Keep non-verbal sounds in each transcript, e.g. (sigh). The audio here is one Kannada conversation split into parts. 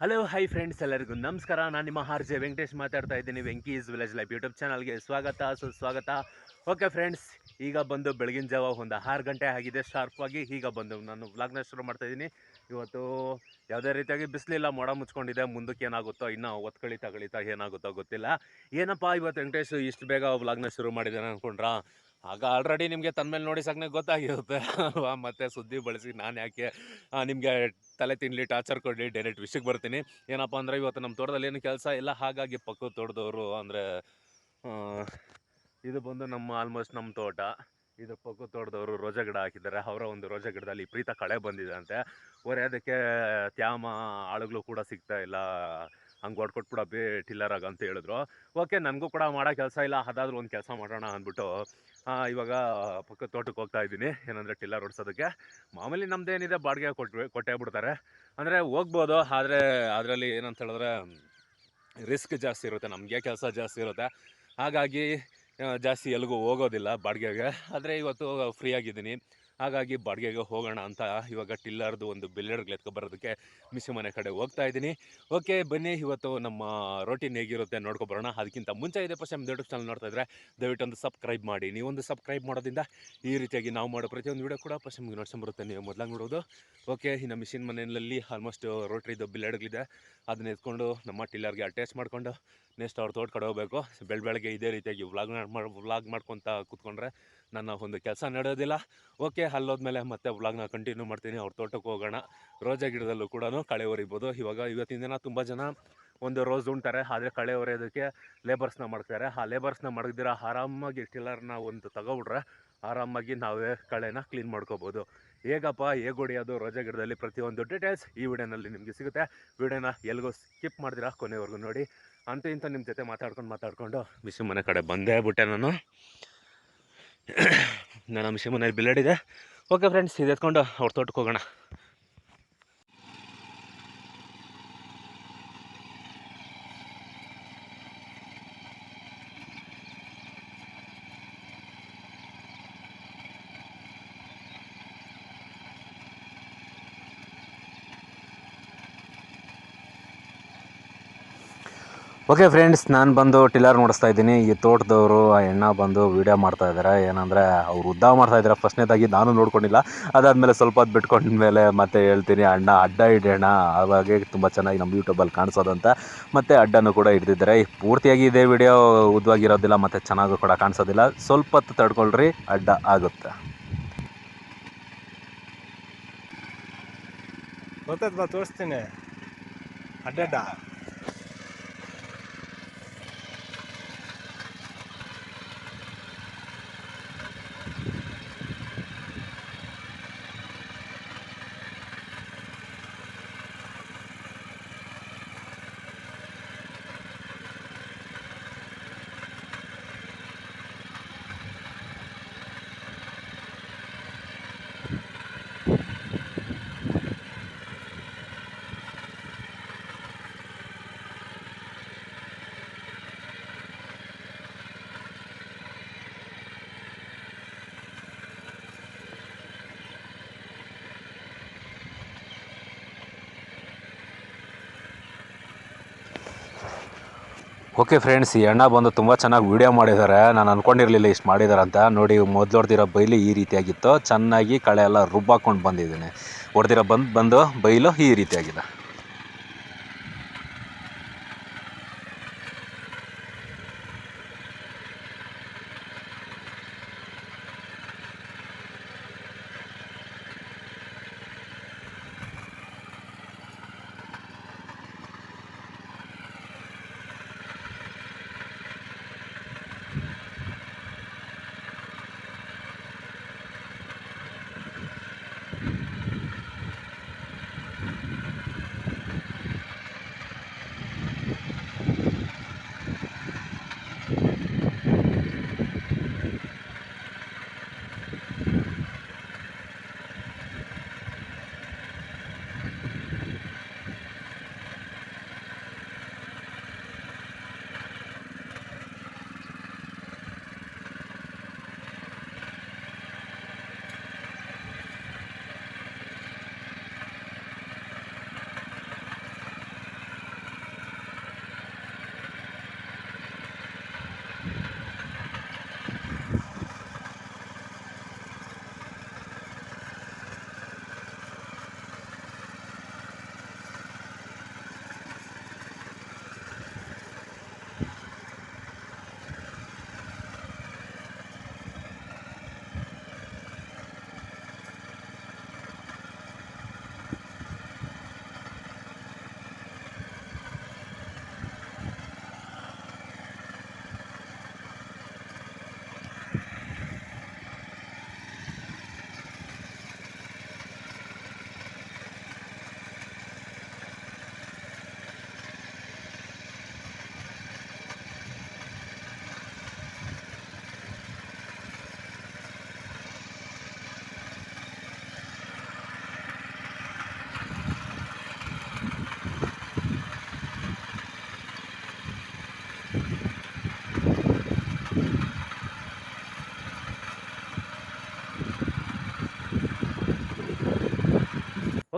ಹಲೋ ಹೈ ಫ್ರೆಂಡ್ಸ್ ಎಲ್ಲರಿಗೂ ನಮಸ್ಕಾರ. ನಾನು ನಿಮ್ಮ ಆರ್ ಜೆ ವೆಂಕಟೇಶ್ ಮಾತಾಡ್ತಾ ಇದ್ದೀನಿ. ವೆಂಕೀಸ್ ವಿಲೇಜ್ ಲೈಫ್ ಯೂಟ್ಯೂಬ್ ಚಾನಲ್ಗೆ ಸ್ವಾಗತ, ಸುಸ್ವಾಗತ. ಓಕೆ ಫ್ರೆಂಡ್ಸ್ ಈಗ ಬಂದು ಬೆಳಗಿನ ಜಾವ ಒಂದು ಆರು ಗಂಟೆ ಆಗಿದೆ. ಶಾರ್ಪಾಗಿ ಈಗ ಬಂದು ನಾನು ವ್ಲಾಗ್ನ ಶುರು ಮಾಡ್ತಾ ಇದ್ದೀನಿ. ಇವತ್ತು ಯಾವುದೇ ರೀತಿಯಾಗಿ ಬಿಸಿಲಿಲ್ಲ, ಮೋಡ ಮುಚ್ಕೊಂಡಿದೆ. ಮುಂದಕ್ಕೆ ಏನಾಗುತ್ತೋ, ಇನ್ನೂ ಒತ್ಕಳಿ ತಗೊಳಿತಾ ಏನಾಗುತ್ತೋ ಗೊತ್ತಿಲ್ಲ. ಏನಪ್ಪ ಇವತ್ತು ವೆಂಕಟೇಶ್, ಇಷ್ಟು ಬೇಗ ವ್ಲಾಗ್ನ ಶುರು ಮಾಡಿದ್ದಾನೆ ಅಂದ್ಕೊಂಡ್ರಾ ಆಗ ಆಲ್ರೆಡಿ ನಿಮಗೆ ತನ್ಮೇಲೆ ನೋಡಿ ಸಾಕನೆ ಗೊತ್ತಾಗಿರುತ್ತೆ ಅಲ್ವಾ? ಮತ್ತೆ ಸುದ್ದಿ ಬಳಸಿ ನಾನು ಯಾಕೆ ನಿಮಗೆ ತಲೆ ತಿನ್ಲಿ ಟಾರ್ಚರ್ ಕೊಡಲಿ, ಡೈರೆಕ್ಟ್ ವಿಷಯಕ್ಕೆ ಬರ್ತೀನಿ. ಏನಪ್ಪ ಅಂದರೆ ಇವತ್ತು ನಮ್ಮ ತೋಟದಲ್ಲಿ ಏನು ಕೆಲಸ ಇಲ್ಲ, ಹಾಗಾಗಿ ಪಕ್ಕದ ತೋಟದವರು ಅಂದರೆ ಇದು ಬಂದು ನಮ್ಮ ಆಲ್ಮೋಸ್ಟ್ ನಮ್ಮ ತೋಟ. ಇದು ಪಕ್ಕದ ತೋಟದವರು ರೋಜಾ ಗಿಡ ಹಾಕಿದ್ದಾರೆ. ಅವರ ಒಂದು ರೋಜಾ ಗಿಡದಲ್ಲಿ ಪ್ರೀತ ಕಳೆ ಬಂದಿದೆ ಅಂತೆ ಅದಕ್ಕೆ ತ್ಯಾಮ ಆಳುಗಳು ಕೂಡ ಸಿಗ್ತಾ ಇಲ್ಲ. ಹಂಗೆ ಹೊಡ್ಕೊಟ್ಬಿಡ ಬೇ ಟಿಲ್ಲರಾಗ ಅಂತ ಹೇಳಿದ್ರು. ಓಕೆ, ನನಗೂ ಕೂಡ ಮಾಡೋ ಕೆಲಸ ಇಲ್ಲ. ಅದಾದರೂ ಒಂದು ಕೆಲಸ ಮಾಡೋಣ ಅಂದ್ಬಿಟ್ಟು ಇವಾಗ ಪಕ್ಕದ ತೋಟಕ್ಕೆ ಹೋಗ್ತಾ ಇದ್ದೀನಿ. ಏನಂದರೆ ಟಿಲ್ಲರ್ ಓಡಿಸೋದಕ್ಕೆ ಮಾಮೂಲಿ ನಮ್ದೇನಿದೆ ಬಾಡಿಗೆ ಕೊಟ್ಟು ಕೊಟ್ಟೇ ಬಿಡ್ತಾರೆ. ಅಂದರೆ ಹೋಗ್ಬೋದು, ಆದರೆ ಅದರಲ್ಲಿ ಏನಂತ ಹೇಳಿದ್ರೆ, ರಿಸ್ಕ್ ಜಾಸ್ತಿ ಇರುತ್ತೆ. ನಮಗೆ ಕೆಲಸ ಜಾಸ್ತಿ ಇರುತ್ತೆ. ಹಾಗಾಗಿ ಜಾಸ್ತಿ ಎಲ್ಲಿಗೂ ಹೋಗೋದಿಲ್ಲ ಬಾಡಿಗೆಗೆ. ಆದರೆ ಇವತ್ತು ಫ್ರೀ ಆಗಿದ್ದೀನಿ. ಹಾಗಾಗಿ ಬಾಡಿಗೆಗೆ ಹೋಗೋಣ ಅಂತ ಇವಾಗ ಟಿಲ್ಲರ್ದು ಒಂದು ಎತ್ಕೊ ಬರೋದಕ್ಕೆ ಮಿಸಿ ಮನೆ ಕಡೆ ಹೋಗ್ತಾ ಇದ್ದೀನಿ. ಓಕೆ, ಬನ್ನಿ, ಇವತ್ತು ನಮ್ಮ ರೋಟೀನ್ ಹೇಗಿರುತ್ತೆ ನೋಡ್ಕೊಬರೋಣ. ಅದಕ್ಕಿಂತ ಮುಂಚೆ ಇದೆ ಫಸ್ಟ್ ನಮ್ಮ ಯೂಟ್ಯೂಬ್ ಚಾನಲ್ ನೋಡ್ತಾ ಇದ್ರೆ ದಯವಿಟ್ಟು ಒಂದು ಸಬ್ಸ್ಕ್ರೈಬ್ ಮಾಡಿ. ನೀವೊಂದು ಸಬ್ಸ್ಕ್ರೈಬ್ ಮಾಡೋದ್ರಿಂದ ಈ ರೀತಿಯಾಗಿ ನಾವು ಮಾಡೋ ಪ್ರತಿಯೊಂದು ವಿಡಿಯೋ ಕೂಡ ಫಸ್ಟ್ ನಿಮ್ಗೆ ಬರುತ್ತೆ. ನೀವು ಮೊದಲಾಗಿ ನೋಡೋದು. ಓಕೆ, ಇನ್ನು ಮಿಷಿನ್ ಮನೆಯಲ್ಲಿ ಆಲ್ಮೋಸ್ಟ್ ರೋಟ್ರಿದು ಬಿಲ್ಲೆಡ್ಗಳಿದೆ ಅದನ್ನ ಎತ್ಕೊಂಡು ನಮ್ಮ ಟಿಲ್ಲರ್ಗೆ ಅಟ್ಯಾಚ್ ಮಾಡಿಕೊಂಡು ನೆಕ್ಸ್ಟ್ ಅವ್ರ ತೋಟ ಕಡೆ ಹೋಗಬೇಕು. ಬೆಳ ಬೆಳಗ್ಗೆ ಇದೇ ರೀತಿಯಾಗಿ ವ್ಲಾಗ್ ಮಾಡಿ ವ್ಲಾಗ್ ಮಾಡ್ಕೊತ ಕೂತ್ಕೊಂಡ್ರೆ ನನ್ನ ಒಂದು ಕೆಲಸ ನಡೆಯೋದಿಲ್ಲ. ಓಕೆ, ಅಲ್ಲೋದ್ಮೇಲೆ ಮತ್ತೆ ವ್ಲಾಗ್ನ ಕಂಟಿನ್ಯೂ ಮಾಡ್ತೀನಿ. ಅವ್ರ ತೋಟಕ್ಕೆ ಹೋಗೋಣ. ರೋಜಾ ಗಿಡದಲ್ಲೂ ಕೂಡ ಕಳೆ ಹೊರಿಬೋದು ಇವಾಗ ಇವತ್ತಿನ ದಿನ ತುಂಬ ಜನ ಒಂದು ರೋಸ್ ಉಂಟಾರೆ ಆದರೆ ಕಳೆ ಹೊರೆಯೋದಕ್ಕೆ ಲೇಬರ್ಸ್ನ ಮಾಡ್ತಾರೆ ಆ ಲೇಬರ್ಸ್ನ ಮಾಡಿದ್ರೆ ಆರಾಮಾಗಿ ಟಿಲ್ಲರ್ನ ಒಂದು ತಗೊಬಿಟ್ರೆ ಆರಾಮಾಗಿ ನಾವೇ ಕಳೆನ ಕ್ಲೀನ್ ಮಾಡ್ಕೋಬೋದು. ಹೇಗಪ್ಪ, ಹೇಗೆ ಹೊಡೆಯೋದು ರೋಜಾ ಗಿಡದಲ್ಲಿ ಪ್ರತಿಯೊಂದು ಡೀಟೇಲ್ಸ್ ಈ ವಿಡಿಯೋನಲ್ಲಿ ನಿಮಗೆ ಸಿಗುತ್ತೆ. ವಿಡಿಯೋನ ಎಲ್ಗೂ ಸ್ಕಿಪ್ ಮಾಡಿದಿರಾ, ಕೊನೆವರೆಗೂ ನೋಡಿ. ಅಂತೂ ಇಂಥ ನಿಮ್ಮ ಜೊತೆ ಮಾತಾಡ್ಕೊಂಡು ಮಾತಾಡ್ಕೊಂಡು ಬಿಸಿ ಮನೆ ಕಡೆ ಬಂದೇ ಬಿಟ್ಟೆ ನಾನು. ನಾನು ಬಿಸಿ ಮನೇಲಿ ಬಿಲ್ಲಡಿದೆ ಓಕೆ ಫ್ರೆಂಡ್ಸ್ ಇದು ಎತ್ಕೊಂಡು ಅವ್ರ ತೋಟಕ್ಕೆ ಹೋಗೋಣ. ಓಕೆ ಫ್ರೆಂಡ್ಸ್ ನಾನು ಬಂದು ಟಿಲ್ಲರ್ ನೋಡಿಸ್ತಾ ಇದ್ದೀನಿ. ಈ ತೋಟದವರು, ಆ ಎಣ್ಣ ಬಂದು ವೀಡಿಯೋ ಮಾಡ್ತಾ ಇದ್ದಾರೆ ಏನಂದರೆ, ಅವ್ರು ಉದ್ದ ಮಾಡ್ತಾ ಇದ್ದಾರೆ ಫಸ್ಟ್ನೇದಾಗಿ ನಾನು ನೋಡ್ಕೊಂಡಿಲ್ಲ. ಅದಾದಮೇಲೆ ಸ್ವಲ್ಪ ಹೊತ್ತು ಬಿಟ್ಕೊಂಡ್ಮೇಲೆ ಮತ್ತೆ ಹೇಳ್ತೀನಿ, ಅಣ್ಣ ಅಡ್ಡ ಇಡೋಣ ಅವಾಗೆ ತುಂಬ ಚೆನ್ನಾಗಿ ನಮ್ಮ ಯೂಟ್ಯೂಬಲ್ಲಿ ಕಾಣಿಸೋದಂತ. ಮತ್ತು ಅಡ್ಡನೂ ಕೂಡ ಹಿಡ್ದಿದ್ದಾರೆ. ಪೂರ್ತಿಯಾಗಿ ಇದೇ ವಿಡಿಯೋ ಉದ್ದವಾಗಿರೋದಿಲ್ಲ ಮತ್ತು ಚೆನ್ನಾಗೂ ಕೂಡ ಕಾಣಿಸೋದಿಲ್ಲ. ಸ್ವಲ್ಪ ಹೊತ್ತು ತಡ್ಕೊಳ್ರಿ, ಅಡ್ಡ ಆಗುತ್ತೆ. ಗೊತ್ತಾಯ್ತು ತೋರಿಸ್ತೀನಿ. ಅಡ್ಡಡ್ಡ ಓಕೆ ಫ್ರೆಂಡ್ಸ್ ಈ ಅಣ್ಣ ಬಂದು ತುಂಬ ಚೆನ್ನಾಗಿ ವೀಡಿಯೋ ಮಾಡಿದ್ದಾರೆ ನಾನು ಅಂದ್ಕೊಂಡಿರಲಿಲ್ಲ ಇಷ್ಟು ಮಾಡಿದ್ದಾರೆ ಅಂತ ನೋಡಿ ಮೊದಲು ಹೊಡೆದಿರೋ ಬೈಲು ಈ ರೀತಿಯಾಗಿತ್ತು. ಚೆನ್ನಾಗಿ ಕಳೆ ಎಲ್ಲ ರುಬ್ಬಾಕೊಂಡು ಬಂದಿದ್ದೀನಿ. ಹೊಡೆದಿರೋ ಬಂದು ಬಂದು ಬೈಲು ಈ ರೀತಿಯಾಗಿದೆ.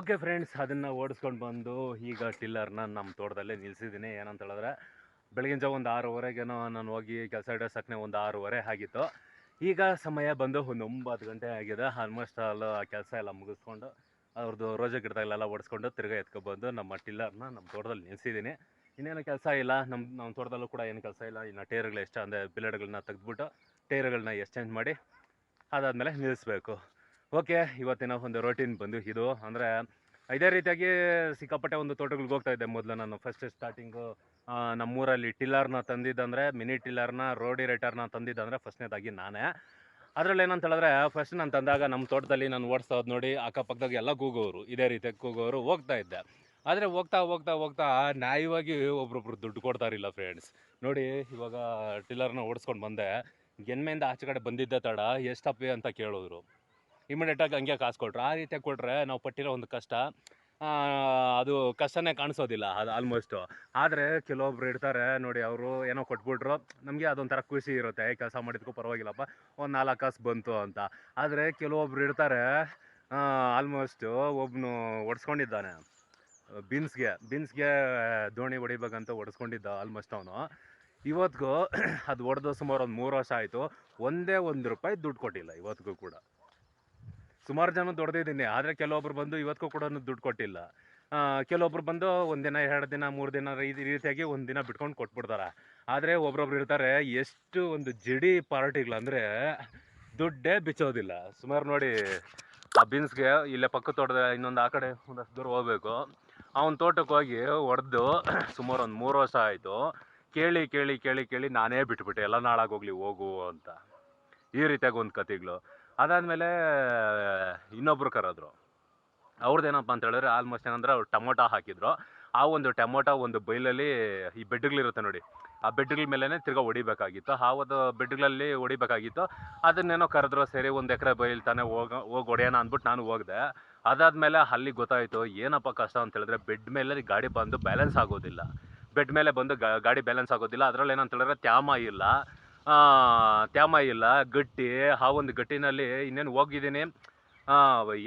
ಓಕೆ ಫ್ರೆಂಡ್ಸ್, ಅದನ್ನು ಓಡಿಸ್ಕೊಂಡು ಬಂದು ಈಗ ಟಿಲ್ಲರ್ನ ನಮ್ಮ ತೋಟದಲ್ಲೇ ನಿಲ್ಲಿಸಿದ್ದೀನಿ ಏನಂತ ಹೇಳಿದ್ರೆ, ಬೆಳಗಿನ ಜಾವ ಒಂದು ಆರೂವರೆಗೇನೋ ನಾನು ಹೋಗಿ ಕೆಲಸ ಹಿಡಿಯೋಸಕ್ಕನೆ ಒಂದು ಆರೂವರೆ ಆಗಿತ್ತು. ಈಗ ಸಮಯ ಬಂದು ಒಂದು ಒಂಬತ್ತು ಗಂಟೆ ಆಗಿದೆ. ಆಲ್ಮೋಸ್ಟ್ ಆಲ್ ಕೆಲಸ ಎಲ್ಲ ಮುಗಿಸ್ಕೊಂಡು ಅವ್ರದ್ದು ರೋಜಾ ಗಿಡದಾಗಲೆಲ್ಲ ಓಡಿಸ್ಕೊಂಡು ತಿರ್ಗಾ ಎತ್ಕೊಬಂದು ನಮ್ಮ ಟಿಲ್ಲರ್ನ ನಮ್ಮ ತೋಟದಲ್ಲಿ ನಿಲ್ಲಿಸಿದ್ದೀನಿ ಇನ್ನೇನು ಕೆಲಸ ಇಲ್ಲ. ನಮ್ಮ ನಮ್ಮ ತೋಟದಲ್ಲೂ ಕೂಡ ಏನು ಕೆಲಸ ಇಲ್ಲ. ಇನ್ನು ಟೇರ್ಗಳು ಎಷ್ಟು, ಅಂದರೆ ಬಿಲೇಡ್ಗಳನ್ನ ತೆಗೆದ್ಬಿಟ್ಟು ಟೇರ್ಗಳನ್ನ ಎಕ್ಸ್ಚೇಂಜ್ ಮಾಡಿ ಅದಾದಮೇಲೆ ನಿಲ್ಲಿಸ್ಬೇಕು ಓಕೆ, ಇವತ್ತಿನ ಒಂದು ರೋಟೀನ್ ಬಂದು ಇದು. ಅಂದರೆ ಇದೇ ರೀತಿಯಾಗಿ ಸಿಕ್ಕಾಪಟ್ಟೆ ಒಂದು ತೋಟಗಳಿಗೆ ಹೋಗ್ತಾ ಇದ್ದೆ ಮೊದಲು ನಾನು. ಫಸ್ಟ್ ಸ್ಟಾರ್ಟಿಂಗು ನಮ್ಮೂರಲ್ಲಿ ಟಿಲ್ಲರ್ನ ತಂದಿದ್ದಂದರೆ, ಮಿನಿ ಟಿಲ್ಲರ್ನ ರೋಡಿ ರೈಟರ್ನ ತಂದಿದ್ದಂದರೆ ಫಸ್ಟ್ನೇದಾಗಿ ನಾನೇ. ಅದರಲ್ಲಿ ಏನಂತ ಹೇಳಿದ್ರೆ ಫಸ್ಟ್ ನಾನು ತಂದಾಗ ನಮ್ಮ ತೋಟದಲ್ಲಿ ನಾನು ಓಡಿಸೋದು ನೋಡಿ, ಅಕ್ಕಪಕ್ಕದಾಗ ಎಲ್ಲ ಕೂಗೋರು. ಇದೇ ರೀತಿಯಾಗಿ ಕೂಗೋರು ಹೋಗ್ತಾ ಇದ್ದೆ. ಆದರೆ ಹೋಗ್ತಾ ಹೋಗ್ತಾ ಹೋಗ್ತಾ ನ್ಯಾಯವಾಗಿ ಒಬ್ರೊಬ್ರು ದುಡ್ಡು ಕೊಡ್ತಾರಿಲ್ಲ ಫ್ರೆಂಡ್ಸ್ ನೋಡಿ, ಇವಾಗ ಟಿಲ್ಲರ್ನ ಓಡಿಸ್ಕೊಂಡು ಬಂದೆ. ಗೆನ್ಮೆಯಿಂದ ಆಚೆ ಕಡೆ ಬಂದಿದ್ದೆ ತಡ, ಎಷ್ಟಪ್ಪಿ ಅಂತ ಕೇಳಿದ್ರು. ಇಮಿಡಿಯೇಟಾಗಿ ಹಂಗೆ ಕಾಸು ಕೊಟ್ರು ಆ ರೀತಿಯಾಗಿ ಕೊಟ್ಟರೆ ನಾವು ಪಟ್ಟಿರೋ ಒಂದು ಕಷ್ಟ ಅದು ಕಷ್ಟನೇ ಕಾಣಿಸೋದಿಲ್ಲ ಅದು ಆಲ್ಮೋಸ್ಟು ಆದರೆ ಕೆಲವೊಬ್ರು ಇರ್ತಾರೆ ನೋಡಿ ಅವರು ಏನೋ ಕೊಟ್ಬಿಟ್ರು, ನಮಗೆ ಅದೊಂಥರ ಖುಷಿ ಇರುತ್ತೆ ಕೆಲಸ ಮಾಡಿದ್ಕೂ ಪರವಾಗಿಲ್ಲಪ್ಪ, ಒಂದು ನಾಲ್ಕು ಕಾಸು ಬಂತು ಅಂತ. ಆದರೆ ಕೆಲವೊಬ್ರು ಇರ್ತಾರೆ ಆಲ್ಮೋಸ್ಟು ಒಬ್ಬನು ಒಡ್ಸ್ಕೊಂಡಿದ್ದಾನೆ. ಬೀನ್ಸ್ಗೆ ಬೀನ್ಸ್ಗೆ ದೋಣಿ ಹೊಡಿಬೇಕಂತ ಒಡ್ಸ್ಕೊಂಡಿದ್ದ ಆಲ್ಮೋಸ್ಟ್ ಅವನು. ಇವತ್ತಿಗೂ ಅದು ಹೊಡೆದು ಸುಮಾರು ಒಂದು ಮೂರು ವರ್ಷ ಆಯಿತು, ಒಂದೇ ಒಂದು ರೂಪಾಯಿ ದುಡ್ಡು ಕೊಟ್ಟಿಲ್ಲ ಇವತ್ತಿಗೂ ಕೂಡ. ಸುಮಾರು ಜನ ದೊಡ್ದಿದ್ದೀನಿ, ಆದರೆ ಕೆಲವೊಬ್ರು ಬಂದು ಇವತ್ತಿಗೂ ಕೂಡ ದುಡ್ಡು ಕೊಟ್ಟಿಲ್ಲ. ಕೆಲವೊಬ್ರು ಬಂದು ಒಂದಿನ ಎರಡು ದಿನ, ಮೂರು ದಿನ ಈ ರೀತಿಯಾಗಿ ಒಂದು ದಿನ ಬಿಟ್ಕೊಂಡು ಕೊಟ್ಬಿಡ್ತಾರೆ. ಆದರೆ ಒಬ್ರೊಬ್ರು ಇರ್ತಾರೆ, ಎಷ್ಟು ಒಂದು ಜಿಡಿ ಪಾರ್ಟಿಗಳಂದರೆ ದುಡ್ಡೇ ಬಿಚ್ಚೋದಿಲ್ಲ. ಸುಮಾರು ನೋಡಿ, ಆ ಬೀನ್ಸ್ಗೆ ಇಲ್ಲೇ ಪಕ್ಕ ತೋಟದ ಇನ್ನೊಂದು ಆ ಕಡೆ ಒಂದಷ್ಟು ದೂರ ಹೋಗ್ಬೇಕು. ಅವನ ತೋಟಕ್ಕೆ ಹೋಗಿ ಹೊಡೆದು (clears throat) ಸುಮಾರು ಒಂದು ಮೂರು ವರ್ಷ ಆಯಿತು. ಕೇಳಿ ಕೇಳಿ ಕೇಳಿ ಕೇಳಿ ನಾನೇ ಬಿಟ್ಬಿಟ್ಟೆ, ಎಲ್ಲ ನಾಳಾಗೋಗ್ಲಿ ಹೋಗು ಅಂತ. ಈ ರೀತಿಯಾಗಿ ಒಂದು ಕತೆಗಳು ಅದಾದಮೇಲೆ, ಇನ್ನೊಬ್ರು ಕರೆದ್ರು. ಅವ್ರದ್ದೇನಪ್ಪ ಅಂತ ಹೇಳಿದ್ರೆ ಆಲ್ಮೋಸ್ಟ್ ಏನಂದ್ರೆ ಅವ್ರು ಟೊಮೊಟೊ ಹಾಕಿದ್ರು. ಆ ಒಂದು ಟೊಮೊಟೊ ಒಂದು ಬೈಲಲ್ಲಿ ಈ ಬೆಡ್ಗಳಿರುತ್ತೆ ನೋಡಿ. ಆ ಬೆಡ್ಗಳ ಮೇಲೇ ತಿರ್ಗಾ ಹೊಡಿಬೇಕಾಗಿತ್ತು. ಆ ಒಂದು ಬೆಡ್ಗಳಲ್ಲಿ ಹೊಡಿಬೇಕಾಗಿತ್ತು. ಅದನ್ನೇನೋ ಕರೆದ್ರು, ಸರಿ, ಒಂದು ಎಕರೆ ಬೈಲ್ ತಾನೇ ಹೋಗ, ಹೋಗಿ ಹೊಡೆಯೋಣ ಅಂದ್ಬಿಟ್ಟು ನಾನು ಹೋಗಿದೆ. ಅದಾದಮೇಲೆ ಅಲ್ಲಿ ಗೊತ್ತಾಯಿತು, ಏನಪ್ಪ ಕಷ್ಟ ಅಂತ ಹೇಳಿದ್ರೆ, ಬೆಡ್ ಮೇಲೆ ಗಾಡಿ ಬಂದು ಬ್ಯಾಲೆನ್ಸ್ ಆಗೋದಿಲ್ಲ. ಬೆಡ್ ಮೇಲೆ ಬಂದು ಗಾಡಿ ಬ್ಯಾಲೆನ್ಸ್ ಆಗೋದಿಲ್ಲ. ಅದರಲ್ಲಿ ಏನಂತ ಹೇಳಿದ್ರೆ, ತ್ಯಾಮ ಇಲ್ಲ. ತ್ಯಾಮ ಇಲ್ಲ, ಗಟ್ಟಿ, ಆ ಒಂದು ಗಟ್ಟಿನಲ್ಲಿ ಇನ್ನೇನು ಹೋಗಿದ್ದೀನಿ.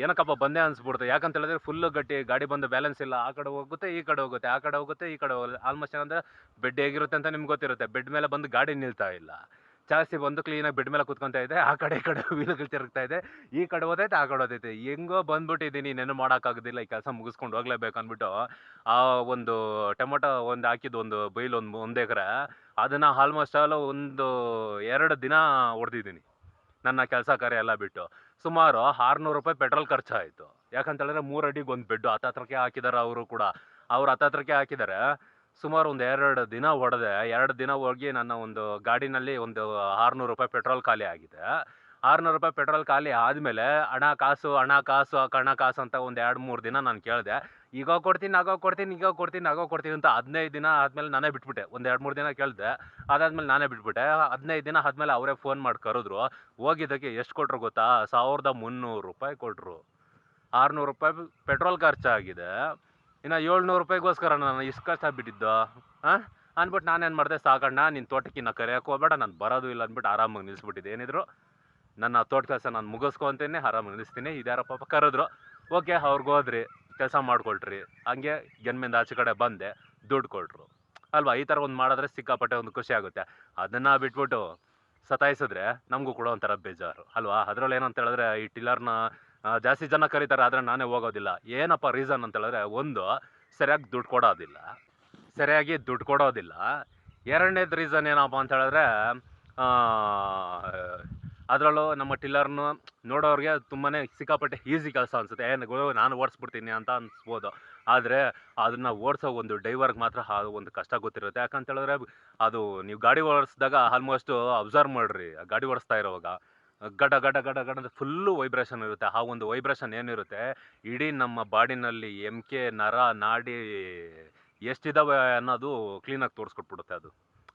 ಏನಕ್ಕಪ್ಪ ಬಂದೆ ಅನಿಸ್ಬಿಡ್ತು. ಯಾಕಂತ ಹೇಳಿದ್ರೆ ಫುಲ್ಲು ಗಟ್ಟಿ, ಗಾಡಿ ಬಂದು ಬ್ಯಾಲೆನ್ಸ್ ಇಲ್ಲ. ಆ ಕಡೆ ಹೋಗುತ್ತೆ, ಈ ಕಡೆ ಹೋಗುತ್ತೆ, ಆ ಕಡೆ ಹೋಗುತ್ತೆ, ಈ ಕಡೆ ಹೋಗುತ್ತೆ. ಆಲ್ಮೋಸ್ಟ್ ಏನಂದ್ರೆ ಬೆಡ್ ಹೇಗಿರುತ್ತೆ ಅಂತ ನಿಮ್ಗೆ ಗೊತ್ತಿರುತ್ತೆ. ಬೆಡ್ ಮೇಲೆ ಬಂದು ಗಾಡಿ ನಿಲ್ತಾ ಇಲ್ಲ. ಜಾಸ್ತಿ ಬಂದು ಕ್ಲೀನಾಗಿ ಬೆಡ್ ಮೇಲೆ ಕುತ್ಕೊಂತ ಇದೆ. ಆ ಕಡೆ ಈ ಕಡೆ ವೀಲ್ಗಳು ತಿರುಗ್ತಾ ಇದೆ. ಈ ಕಡೆ ಓದೈತೆ ಆ ಕಡೆ ಓದೈತೆ ಹೆಂಗೋ ಬಂದ್ಬಿಟ್ಟಿದ್ದೀನಿ, ಇನ್ನೇನು ಮಾಡೋಕ್ಕಾಗೋದಿಲ್ಲ. ಈ ಕೆಲಸ ಮುಗಿಸ್ಕೊಂಡು ಹೋಗ್ಲೇಬೇಕು ಅಂದ್ಬಿಟ್ಟು, ಆ ಒಂದು ಟೊಮೊಟೊ ಒಂದು ಹಾಕಿದ್ದು, ಒಂದು ಬೈಲ್ ಒಂದು ಒಂದು ಎಕರೆ. ಅದನ್ನು ಆಲ್ಮೋಸ್ಟ್ ಆಲ್ ಒಂದು ಎರಡು ದಿನ ಹೊಡೆದಿದ್ದೀನಿ ನನ್ನ ಕೆಲಸ ಕಾರ್ಯ ಎಲ್ಲ ಬಿಟ್ಟು. ಸುಮಾರು ಆರುನೂರು ರೂಪಾಯಿ ಪೆಟ್ರೋಲ್ ಖರ್ಚಾಯಿತು. ಯಾಕಂತ ಹೇಳಿದ್ರೆ ಮೂರು ಅಡಿಗೆ ಒಂದು ಬೆಡ್ಡು ಹತ್ತತ್ರಕ್ಕೆ ಹಾಕಿದ್ದಾರೆ ಅವರು ಕೂಡ. ಅವ್ರು ಹತ್ತತ್ರಕ್ಕೆ ಹಾಕಿದ್ದಾರೆ ಸುಮಾರು ಒಂದು ಎರಡು ದಿನ ಹೊಡೆದೆ ಎರಡು ದಿನ ಹೋಗಿ ನನ್ನ ಒಂದು ಗಾಡಿನಲ್ಲಿ ಒಂದು ಆರುನೂರು ರೂಪಾಯಿ ಪೆಟ್ರೋಲ್ ಖಾಲಿ ಆಗಿದೆ. ಆರುನೂರು ರೂಪಾಯಿ ಪೆಟ್ರೋಲ್ ಖಾಲಿ ಆದಮೇಲೆ ಹಣ ಕಾಸು ಹಣ ಕಾಸು ಹಣ ಕಾಸು ಅಂತ ಒಂದು ಎರಡು ಮೂರು ದಿನ ನಾನು ಕೇಳಿದೆ, ಈಗ ಕೊಡ್ತೀನಿ, ಆಗೋ ಕೊಡ್ತೀನಿ, ಈಗ ಕೊಡ್ತೀನಿ, ಆಗೋ ಕೊಡ್ತೀನಿ ಅಂತ ಹದಿನೈದು ದಿನ ಆದಮೇಲೆ ನಾನೇ ಬಿಟ್ಬಿಟ್ಟೆ. ಒಂದು ಎರಡು ಮೂರು ದಿನ ಕೇಳಿದೆ, ಅದಾದಮೇಲೆ ನಾನೇ ಬಿಟ್ಬಿಟ್ಟೆ. ಹದಿನೈದು ದಿನ ಆದಮೇಲೆ ಅವರೇ ಫೋನ್ ಮಾಡಿ ಕರೆದ್ರು, ಹೋಗಿದ್ದಕ್ಕೆ ಎಷ್ಟು ಕೊಟ್ಟರು ಗೊತ್ತಾ? ಸಾವಿರದ ಮುನ್ನೂರು ರೂಪಾಯಿ ಕೊಟ್ಟರು ಆರುನೂರು ರೂಪಾಯಿ ಪೆಟ್ರೋಲ್ ಖರ್ಚಾಗಿದೆ. ಇನ್ನು ಏಳ್ನೂರು ರೂಪಾಯಿಗೋಸ್ಕರ ನಾನು ಇಷ್ಟು ಬಿಟ್ಟಿದ್ದು. ಹಾಂ ಅಂದ್ಬಿಟ್ಟು ನಾನೇನು ಮಾಡಿದೆ, ಸಾಕಣ್ಣ ನಿನ್ನ ತೋಟಕ್ಕೆ ಇನ್ನು ಕರೆಯೋಕೆ ಹೋಗ್ಬೇಡ, ನಾನು ಬರೋದು ಇಲ್ಲ ಅಂದ್ಬಿಟ್ಟು ಆರಾಮಾಗಿ ನಿಲ್ಲಿಸ್ಬಿಟ್ಟಿದ್ದೆ ಏನಿದ್ರು ನನ್ನ ತೋಟ ಕೆಲಸ ನಾನು ಮುಗಿಸ್ಕೊತೇನೆ, ಆರಾಮಾಗಿ ನಿಲ್ಲಿಸ್ತೀನಿ ಇದ್ಯಾರ ಪಾಪ ಕರೆದ್ರು, ಓಕೆ, ಅವ್ರಿಗೆ ಹೋದ್ರಿ, ಕೆಲಸ ಮಾಡ್ಕೊಳ್ರಿ. ಹಂಗೆ ಗೆನ್ಮಿಂದ ಆಚೆ ಕಡೆ ಬಂದೆ, ದುಡ್ಡು ಕೊಟ್ರು. ಅಲ್ವಾ, ಈ ಥರ ಒಂದು ಮಾಡಿದ್ರೆ ಸಿಕ್ಕಾಪಟ್ಟೆ ಒಂದು ಖುಷಿ ಆಗುತ್ತೆ. ಅದನ್ನು ಬಿಟ್ಬಿಟ್ಟು ಸತಾಯಿಸಿದ್ರೆ ನಮಗೂ ಕೂಡ ಒಂಥರ ಬೇಜಾರು. ಅಲ್ವಾ ಅದರಲ್ಲಿ ಏನಂತ ಹೇಳಿದ್ರೆ ಈ ಟಿಲ್ಲರ್ನ ಜಾಸ್ತಿ ಜನ ಕರೀತಾರೆ, ಆದರೆ ನಾನೇ ಹೋಗೋದಿಲ್ಲ. ಏನಪ್ಪ ರೀಸನ್ ಅಂತ ಹೇಳಿದ್ರೆ, ಒಂದು, ಸರಿಯಾಗಿ ದುಡ್ಡು ಕೊಡೋದಿಲ್ಲ. ಸರಿಯಾಗಿ ದುಡ್ಡು ಕೊಡೋದಿಲ್ಲ. ಎರಡನೇದು ರೀಸನ್ ಏನಪ್ಪ ಅಂತ ಹೇಳಿದ್ರೆ ಅದರಲ್ಲೂ ನಮ್ಮ ಟಿಲ್ಲರ್ನು ನೋಡೋರಿಗೆ ತುಂಬಾ ಸಿಕ್ಕಾಪಟ್ಟೆ ಈಸಿ ಕೆಲಸ ಅನಿಸುತ್ತೆ. ಏನು ನಾನು ಓಡಿಸ್ಬಿಡ್ತೀನಿ ಅಂತ ಅನ್ಸ್ಬೋದು. ಆದರೆ ಅದನ್ನು ಓಡಿಸೋ ಒಂದು ಡೈವರ್ಗೆ ಮಾತ್ರ ಒಂದು ಕಷ್ಟ ಗೊತ್ತಿರುತ್ತೆ. ಯಾಕಂತೇಳಿದ್ರೆ ಅದು ನೀವು ಗಾಡಿ ಓಡಿಸಿದಾಗ ಆಲ್ಮೋಸ್ಟು ಅಬ್ಸರ್ವ್ ಮಾಡಿರಿ. ಗಾಡಿ ಓಡಿಸ್ತಾ ಇರೋವಾಗ. ಗಡ ಗಡ ಗಡ ಗಡ ಅಂತ ಫುಲ್ಲು ವೈಬ್ರೇಷನ್ ಇರುತ್ತೆ. ಆ ಒಂದು ವೈಬ್ರೇಷನ್ ಏನಿರುತ್ತೆ? ಇಡೀ ನಮ್ಮ ಬಾಡಿನಲ್ಲಿ ಎಮ್ಕೆ ನರ, ನಾಡಿ ಎಷ್ಟಿದಾವೆ ಅನ್ನೋದು ಕ್ಲೀನಾಗಿ ತೋರಿಸ್ಕೊಟ್ಬಿಡುತ್ತೆ ಅದು.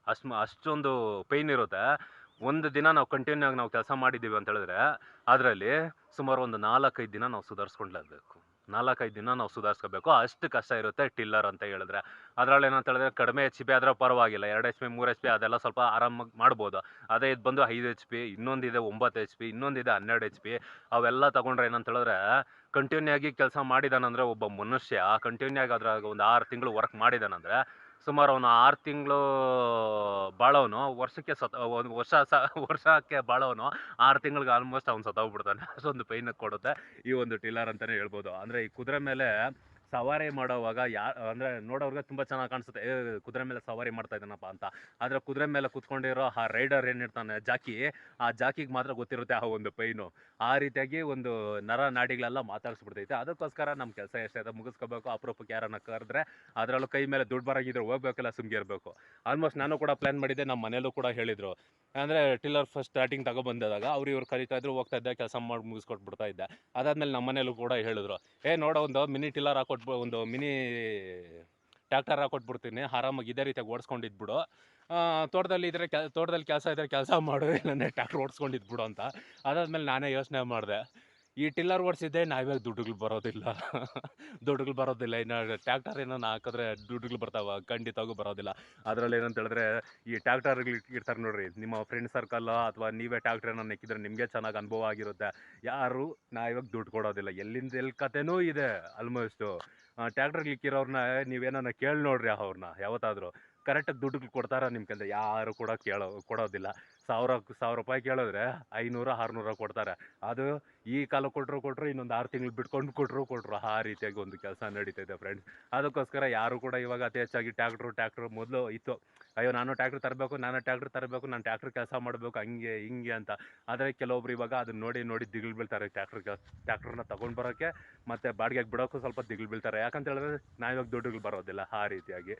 ಅಷ್ಟು, ಅಷ್ಟೊಂದು ಪೈನ್ ಇರುತ್ತೆ. ಒಂದು ದಿನ ನಾವು ಕಂಟಿನ್ಯೂ ಆಗಿ ನಾವು ಕೆಲಸ ಮಾಡಿದ್ದೀವಿ ಅಂತ ಹೇಳಿದ್ರೆ, ಅದರಲ್ಲಿ ಸುಮಾರು ಒಂದು ನಾಲ್ಕೈದು ದಿನ ನಾವು ಸುಧಾರಿಸ್ಕೊಂಡ್ಲೇಬೇಕು. ನಾಲ್ಕೈದು ದಿನ ನಾವು ಸುಧಾರಿಸ್ಕೋಬೇಕು. ಅಷ್ಟು ಕಷ್ಟ ಇರುತ್ತೆ ಟಿಲ್ಲರ್ ಅಂತ ಹೇಳಿದ್ರೆ. ಅದರಲ್ಲಿ ಏನಂತ ಹೇಳಿದ್ರೆ ಕಡಿಮೆ ಎಚ್ ಪಿ ಆದರೆ ಪರವಾಗಿಲ್ಲ. ಎರಡು ಎಚ್ ಪಿ ಮೂರು ಎಚ್ ಪಿ ಅದೆಲ್ಲ ಸ್ವಲ್ಪ ಆರಾಮಾಗಿ ಮಾಡ್ಬೋದು. ಅದೇ ಇದು ಬಂದು ಐದು ಎಚ್ ಪಿ ಇನ್ನೊಂದಿದೆ ಒಂಬತ್ತು ಎಚ್ ಪಿ ಇನ್ನೊಂದಿದೆ ಹನ್ನೆರಡು ಎಚ್ ಪಿ ಅವೆಲ್ಲ ತಗೊಂಡ್ರೆ ಏನಂತ ಹೇಳಿದ್ರೆ ಕಂಟಿನ್ಯೂ ಆಗಿ ಕೆಲಸ ಮಾಡಿದಾನಂದ್ರೆ ಒಬ್ಬ ಮನುಷ್ಯ ಕಂಟಿನ್ಯೂ ಆಗಿ ಅದ್ರಾಗ ಒಂದು ಆರು ತಿಂಗಳು ವರ್ಕ್ ಮಾಡಿದಾನಂದ್ರೆ ಸುಮಾರು ಅವನು ಆರು ತಿಂಗಳು ಬಾಳವನು ವರ್ಷಕ್ಕೆ ಸತ್, ಒಂದು ವರ್ಷ ಸ, (laughs) ವರ್ಷಕ್ಕೆ ಬಾಳವನು ಆರು ತಿಂಗಳಿಗೆ ಆಲ್ಮೋಸ್ಟ್ ಅವ್ನು ಸತ್ತೋಗ್ಬಿಡ್ತಾನೆ. (laughs) ಅಷ್ಟೊಂದು ಪೈನ್ ಕೊಡುತ್ತೆ. ಈ ಒಂದು ಟಿಲ್ಲರ್ ಅಂತಲೇ ಹೇಳ್ಬೋದು. ಅಂದರೆ ಈ ಕುದುರೆ ಮೇಲೆ ಸವಾರಿ ಮಾಡೋವಾಗ ಯಾ, ಅಂದರೆ ನೋಡೋರ್ಗೆ ತುಂಬ ಚೆನ್ನಾಗಿ ಕಾಣಿಸುತ್ತೆ, ಏ, ಕುದುರೆ ಮೇಲೆ ಸವಾರಿ ಮಾಡ್ತಾ ಇದ್ದಾನಪ್ಪ ಅಂತ. ಆದರೆ ಕುದುರೆ ಮೇಲೆ ಕುತ್ಕೊಂಡಿರೋ ಆ ರೈಡರ್ ಏನಿರ್ತಾನೆ, ಜಾಕಿ, ಆ ಜಾಕಿಗೆ ಮಾತ್ರ ಗೊತ್ತಿರುತ್ತೆ ಆ ಒಂದು ಪೈನು. ಆ ರೀತಿಯಾಗಿ ಒಂದು ನರ ನಾಡಿಗಳೆಲ್ಲ ಮಾತಾಡಿಸ್ಬಿಡ್ತೈತೆ. ಅದಕ್ಕೋಸ್ಕರ ನಮ್ಮ ಕೆಲಸ ಎಷ್ಟಿದೆ ಮುಗಿಸ್ಕೋಬೇಕು, ಅಪರೂಪಕ್ಕೆ ಯಾರನ್ನ ಕರೆದ್ರೆ ಅದರಲ್ಲೂ ಕೈ ಮೇಲೆ ದುಡ್ಡು ಬರಂಗಿದ್ರೆ ಹೋಗ್ಬೇಕಲ್ಲ ಸುಮ್ಗೆ ಇರಬೇಕು. ಆಲ್ಮೋಸ್ಟ್ ನಾನು ಕೂಡ ಪ್ಲ್ಯಾನ್ ಮಾಡಿದ್ದೆ ನಮ್ಮ ಮನೇಲೂ ಕೂಡ ಹೇಳಿದರು. ಅಂದರೆ ಟಿಲ್ಲರ್ ಫಸ್ಟ್ ಸ್ಟಾರ್ಟಿಂಗ್ ತಗೊಬಂದಾಗ ಅವ್ರು ಇವ್ರು ಕರಿತಾ ಇದ್ರು, ಹೋಗ್ತಾ ಇದ್ದೆ, ಕೆಲಸ ಮಾಡಿ ಮುಗಿಸ್ಕೊಟ್ಬಿಡ್ತಾ ಇದ್ದೆ. ಅದಾದ್ಮೇಲೆ ನಮ್ಮ ಮನೇಲೂ ಕೂಡ ಹೇಳಿದ್ರು, ಏ ನೋಡೋ ಒಂದು ಮಿನಿ ಟಿಲ್ಲರ್ ಹಾಕೊಟ್ಬಿ, ಒಂದು ಮಿನಿ ಟ್ಯಾಕ್ಟರ್ ಹಾಕೊಟ್ಬಿಡ್ತೀನಿ, ಆರಾಮಾಗಿ ಇದೇ ರೀತಿಯಾಗಿ ಓಡಿಸ್ಕೊಂಡಿದ್ಬಿಡು. ತೋಟದಲ್ಲಿ ಇದ್ರೆ ಕೆಲ್, ತೋಟದಲ್ಲಿ ಕೆಲಸ ಇದ್ರೆ ಕೆಲಸ ಮಾಡು, ಇಲ್ಲಾಂದರೆ ಟ್ರಾಕ್ಟರ್ ಓಡಿಸ್ಕೊಂಡಿದ್ಬಿಡು ಅಂತ. ಅದಾದ್ಮೇಲೆ ನಾನೇ ಯೋಚನೆ ಮಾಡಿದೆ. ಈ ಟಿಲ್ಲರ್ ಓಡಿಸಿದ್ದೆ ನಾವೇ ದುಡ್ಡುಗಳು ಬರೋದಿಲ್ಲ. ದುಡ್ಡುಗಳು ಬರೋದಿಲ್ಲ. ಇನ್ನು ಟ್ಯಾಕ್ಟರ್ ಏನೋ ಹಾಕಿದ್ರೆ ದುಡ್ಡುಗಳು ಬರ್ತಾವ, ಖಂಡಿತವಾಗೂ ಬರೋದಿಲ್ಲ. ಅದರಲ್ಲಿ ಏನಂತ ಹೇಳಿದ್ರೆ, ಈ ಟ್ಯಾಕ್ಟರ್ಗಳು ಇರ್ತಾರೆ ನೋಡ್ರಿ. ನಿಮ್ಮ ಫ್ರೆಂಡ್ ಸರ್ಕಲ್ ಅಥವಾ ನೀವೇ ಟ್ಯಾಕ್ಟರ್ ಏನೋ ನೆಕ್ಕಿದ್ರೆ ನಿಮಗೆ ಚೆನ್ನಾಗಿ ಅನುಭವ ಆಗಿರುತ್ತೆ. ಯಾರು, ನಾ ಇವಾಗ ದುಡ್ಡು ಕೊಡೋದಿಲ್ಲ. ಎಲ್ಲಿಂದ ಎಲ್ಲಿ ಕತೆನೂ ಇದೆ ಆಲ್ಮೋಸ್ಟು ಟ್ಯಾಕ್ಟರ್ ಇಕ್ಕಿರೋರ್ನ ನೀವೇನೋ ಕೇಳಿ ನೋಡ್ರಿ ಅವ್ರನ್ನ ಯಾವತ್ತಾದರೂ. ಕರೆಕ್ಟಾಗಿ ದುಡ್ಡು ಕೊಡ್ತಾರ ನಿಮ್ಗೆ ಅಂದರೆ ಯಾರು ಕೂಡ ಕೇಳೋ, ಕೊಡೋದಿಲ್ಲ. ಸಾವಿರ ಸಾವಿರ ರೂಪಾಯಿ ಕೇಳಿದ್ರೆ ಐನೂರು, ಆರುನೂರ ಕೊಡ್ತಾರೆ. ಅದು ಈ ಕಾಲ ಕೊಟ್ಟರು ಕೊಟ್ಟರು ಇನ್ನೊಂದು ಆರು ತಿಂಗಳು ಬಿಟ್ಕೊಂಡು ಕೊಟ್ಟರು ಕೊಟ್ಟರು ಆ ರೀತಿಯಾಗಿ ಒಂದು ಕೆಲಸ ನಡೀತೈತೆ ಫ್ರೆಂಡ್ಸ್ ಅದಕ್ಕೋಸ್ಕರ ಯಾರು ಕೂಡ ಇವಾಗ ಅತಿ ಹೆಚ್ಚಾಗಿ ಟ್ಯಾಕ್ಟ್ರು ಟ್ಯಾಕ್ಟ್ರು ಮೊದಲು ಇತ್ತು. ಅಯ್ಯೋ, ನಾನು ಟ್ಯಾಕ್ಟ್ರ್ ತರಬೇಕು, ನಾನು ಟ್ಯಾಕ್ಟ್ರ್ ತರಬೇಕು, ನಾನು ಟ್ಯಾಕ್ಟ್ರ್ ಕೆಲಸ ಮಾಡಬೇಕು, ಹಂಗೆ, ಹಿಂಗೆ ಅಂತ. ಆದರೆ ಕೆಲವೊಬ್ರು ಇವಾಗ ಅದನ್ನ ನೋಡಿ ನೋಡಿ ದಿಗಿಲು ಬೀಳ್ತಾರೆ ಟ್ಯಾಕ್ಟ್ರ್ ಟ್ಯಾಕ್ಟ್ರನ್ನ ತೊಗೊಂಡು ಬರೋಕ್ಕೆ ಮತ್ತು ಬಾಡಿಗೆಗೆ ಬಿಡೋಕ್ಕೂ ಸ್ವಲ್ಪ ದಿಗಿಲು ಬೀಳ್ತಾರೆ. ಯಾಕಂತ ಹೇಳಿದ್ರೆ ನಾವಿವಾಗ ದುಡ್ಡುಗಳು ಬರೋದಿಲ್ಲ, ಆ ರೀತಿಯಾಗಿ.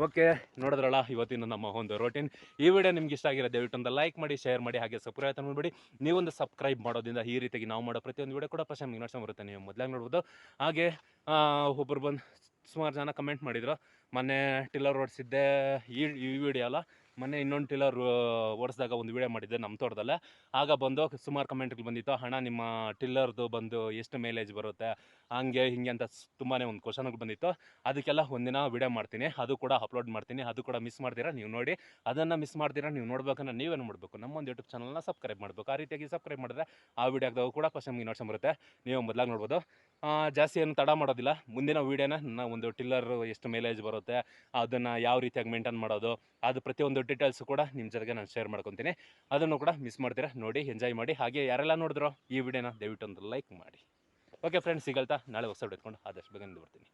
ಓಕೆ, ನೋಡಿದ್ರಲ್ಲ, ಇವತ್ತಿನ ನಮ್ಮ ಒಂದು ರೋಟೀನ್ ಈ ವಿಡಿಯೋ ನಿಮ್ಗೆ ಇಷ್ಟ ಆಗಿರೋ ದಯವಿಟ್ಟು ಒಂದು ಲೈಕ್ ಮಾಡಿ ಶೇರ್ ಮಾಡಿ, ಹಾಗೆ ಸಬ್ಸ್ಕ್ರೈಬ್ ನೀವು ನೀವೊಂದು ಸಬ್ಸ್ಕ್ರೈಬ್ ಮಾಡೋದ್ರಿಂದ ಈ ರೀತಿಯಾಗಿ ನಾವು ಮಾಡೋ ಪ್ರತಿಯೊಂದು ವಿಡಿಯೋ ಕೂಡ ಫಸ್ಟ್ ನಿಮ್ಗೆ ಬರುತ್ತೆ ನೀವು ಮೊದಲಾಗಿ ನೋಡ್ಬೋದು. ಹಾಗೆ ಒಬ್ಬರು ಬಂದು ಸುಮಾರು ಜನ ಕಮೆಂಟ್ ಮಾಡಿದ್ರು. ಮೊನ್ನೆ ಟಿಲ್ಲರ್ ಓಡಿಸಿದ್ದೆ, ಈ ವಿಡಿಯೋ ಅಲ್ಲ. ಮೊನ್ನೆ ಇನ್ನೊಂದು ಟಿಲ್ಲರ್ ಓಡಿಸಿದಾಗ ಒಂದು ವೀಡಿಯೋ ಮಾಡಿದ್ದೆ ನಮ್ಮ ತೋಟದಲ್ಲೇ. ಆಗ ಬಂದು ಸುಮಾರು ಕಮೆಂಟ್ಗಳು ಬಂದಿತ್ತು ಹಣ ನಿಮ್ಮ ಟಿಲ್ಲರ್ದು ಬಂದು ಎಷ್ಟು ಮೈಲೇಜ್ ಬರುತ್ತೆ? ಹಂಗೆ, ಹಿಂಗೆ ಅಂತ ತುಂಬಾ ಒಂದು ಕ್ವಶನ್ಗಳು ಬಂದಿತ್ತು. ಅದಕ್ಕೆಲ್ಲ ಒಂದಿನ ವೀಡಿಯೋ ಮಾಡ್ತೀನಿ, ಅದು ಕೂಡ ಅಪ್ಲೋಡ್ ಮಾಡ್ತೀನಿ, ಅದು ಕೂಡ ಮಿಸ್ ಮಾಡ್ತೀರಾ ನೀವು ನೋಡಿ. ಅದನ್ನು ಮಿಸ್ ಮಾಡ್ತೀರಾ ನೀವು ನೋಡ್ಬೇಕಂದ್ರೆ ನೀವೇನು ಮಾಡಬೇಕು? ನಮ್ಮೊಂದು ಯೂಟ್ಯೂಬ್ ಚಾನಲ್ನ ಸಬ್ಸ್ಕ್ರೈಬ್ ಮಾಡಬೇಕು. ಆ ರೀತಿಯಾಗಿ ಸಬ್ಸ್ಕ್ರೈಬ್ ಮಾಡಿದ್ರೆ ಆ ವಿಡಿಯೋದಾಗ ಕೂಡ ನಿಮಗೆ ನೋಡ್ಸೋ ಬರುತ್ತೆ. ನೀವು ಮೊದಲಾಗಿ ನೋಡ್ಬೋದು. ಜಾಸ್ತಿ ಏನು ತಡ ಮಾಡೋದಿಲ್ಲ. ಮುಂದಿನ ವೀಡಿಯೋನ ನನ್ನ ಒಂದು ಟಿಲ್ಲರ್ ಎಷ್ಟು ಮೈಲೇಜ್ ಬರುತ್ತೆ, ಅದನ್ನು ಯಾವ ರೀತಿಯಾಗಿ ಮೇಂಟೈನ್ ಮಾಡೋದು, ಅದು ಪ್ರತಿಯೊಂದು ಡೀಟೇಲ್ಸ್ ಕೂಡ ನಿಮ್ಮ ಜೊತೆಗೆ ನಾನು ಶೇರ್ ಮಾಡ್ಕೊತೀನಿ. ಅದನ್ನು ಕೂಡ ಮಿಸ್ ಮಾಡ್ತೀರಾ? ನೋಡಿ ಎಂಜಾಯ್ ಮಾಡಿ. ಹಾಗೆ ಯಾರೆಲ್ಲ ನೋಡಿದ್ರೋ ಈ ವಿಡಿಯೋನ ದಯವಿಟ್ಟು ಒಂದು ಲೈಕ್ ಮಾಡಿ. ಓಕೆ ಫ್ರೆಂಡ್ಸ್ ಸಿಗಲ್ತಾ ನಾಳೆ ಹೊಸ ಎತ್ಕೊಂಡು ಆದಷ್ಟು ಬೇಗ ಬರ್ತೀನಿ